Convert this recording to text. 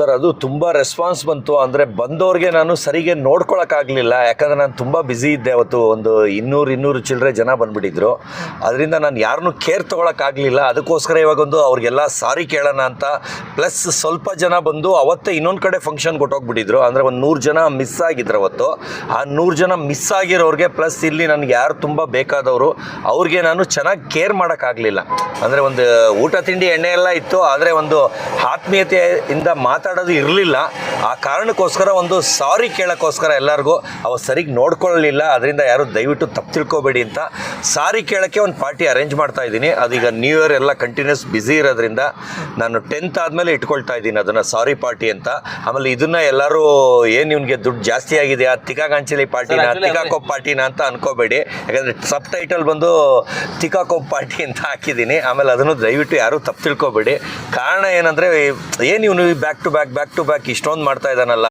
Sir, ಅದು ತುಂಬ response ಬಂತು. ಅಂದರೆ ಬಂದವ್ರಿಗೆ ನಾನು ಸರಿಗೆ ನೋಡ್ಕೊಳಕ್ಕಾಗಲಿಲ್ಲ. ಯಾಕಂದರೆ ನಾನು ತುಂಬ ಬ್ಯುಸಿ ಇದ್ದೆ ಅವತ್ತು. ಒಂದು ಇನ್ನೂರು ಇನ್ನೂರು ಚಿಲ್ಲರೆ ಜನ ಬಂದುಬಿಟ್ಟಿದ್ರು. ಅದರಿಂದ ನಾನು ಯಾರನ್ನೂ ಕೇರ್ ತೊಗೊಳಕ್ಕಾಗಲಿಲ್ಲ. ಅದಕ್ಕೋಸ್ಕರ ಇವಾಗೊಂದು ಅವ್ರಿಗೆಲ್ಲ ಸಾರಿ ಕೇಳೋಣ ಅಂತ. ಪ್ಲಸ್ ಸ್ವಲ್ಪ ಜನ ಬಂದು ಅವತ್ತೇ ಇನ್ನೊಂದು ಕಡೆ ಫಂಕ್ಷನ್ ಕೊಟ್ಟೋಗ್ಬಿಟ್ಟಿದ್ರು. ಅಂದರೆ ಒಂದು ನೂರು ಜನ ಮಿಸ್ ಆಗಿದ್ರು ಅವತ್ತು. ಆ ನೂರು ಜನ ಮಿಸ್ ಆಗಿರೋರಿಗೆ ಪ್ಲಸ್ ಇಲ್ಲಿ ನನಗೆ ಯಾರು ತುಂಬ ಬೇಕಾದವರು, ಅವ್ರಿಗೆ ನಾನು ಚೆನ್ನಾಗಿ ಕೇರ್ ಮಾಡೋಕ್ಕಾಗಲಿಲ್ಲ. ಅಂದರೆ ಒಂದು ಊಟ ತಿಂಡಿ ಎಣ್ಣೆ ಎಲ್ಲ ಇತ್ತು. ಆದರೆ ಒಂದು ಆತ್ಮೀಯತೆಯಿಂದ ಮಾತಾಡೋದು ಇರಲಿಲ್ಲ. ಆ ಕಾರಣಕ್ಕೋಸ್ಕರ ಒಂದು ಸಾರಿ ಕೇಳೋಕ್ಕೋಸ್ಕರ ಎಲ್ಲರಿಗೂ ಅವ ಸರಿಗೆ ನೋಡ್ಕೊಳ್ಳಲಿಲ್ಲ. ಅದರಿಂದ ಯಾರು ದಯವಿಟ್ಟು ತಪ್ಪು ತಿಳ್ಕೊಬೇಡಿ ಅಂತ ಸಾರಿ ಕೇಳೋಕ್ಕೆ ಒಂದು ಪಾರ್ಟಿ ಅರೇಂಜ್ ಮಾಡ್ತಾ ಇದ್ದೀನಿ. ಅದೀಗ ನ್ಯೂ ಇಯರ್ ಎಲ್ಲ ಕಂಟಿನ್ಯೂಸ್ ಬ್ಯುಸಿ ಇರೋದ್ರಿಂದ ನಾನು ಟೆಂತ್ ಆದಮೇಲೆ ಇಟ್ಕೊಳ್ತಾ ಇದ್ದೀನಿ ಅದನ್ನು ಸಾರಿ ಪಾರ್ಟಿ ಅಂತ. ಆಮೇಲೆ ಇದನ್ನ ಎಲ್ಲರೂ ಏನು ನಿಮಗೆ ದುಡ್ಡು ಜಾಸ್ತಿ ಆಗಿದೆ? ಆ ತಿಕಾಗಾಂಚಲಿ ಪಾರ್ಟಿನ? ತಿಕಾಕೋಪ್ ಪಾರ್ಟಿನ? ಅಂತ ಅನ್ಕೋಬೇಡಿ. ಯಾಕಂದರೆ ಸಬ್ ಟೈಟಲ್ ಬಂದು ತಿಕಾಕೋಪ್ ಪಾರ್ಟಿ ಅಂತ ಹಾಕಿದ್ದೀನಿ. ಆಮೇಲೆ ಅದನ್ನು ದಯವಿಟ್ಟು ಯಾರೂ ತಪ್ಪು ತಿಳ್ಕೊಬೇಡಿ. ಕಾರಣ ಏನಂದರೆ ಏನು ಇವನು back to back back to back ಇಷ್ಟೊಂದು ಮಾಡ್ತಾ ಇದ್ದಾನಲ್ಲ.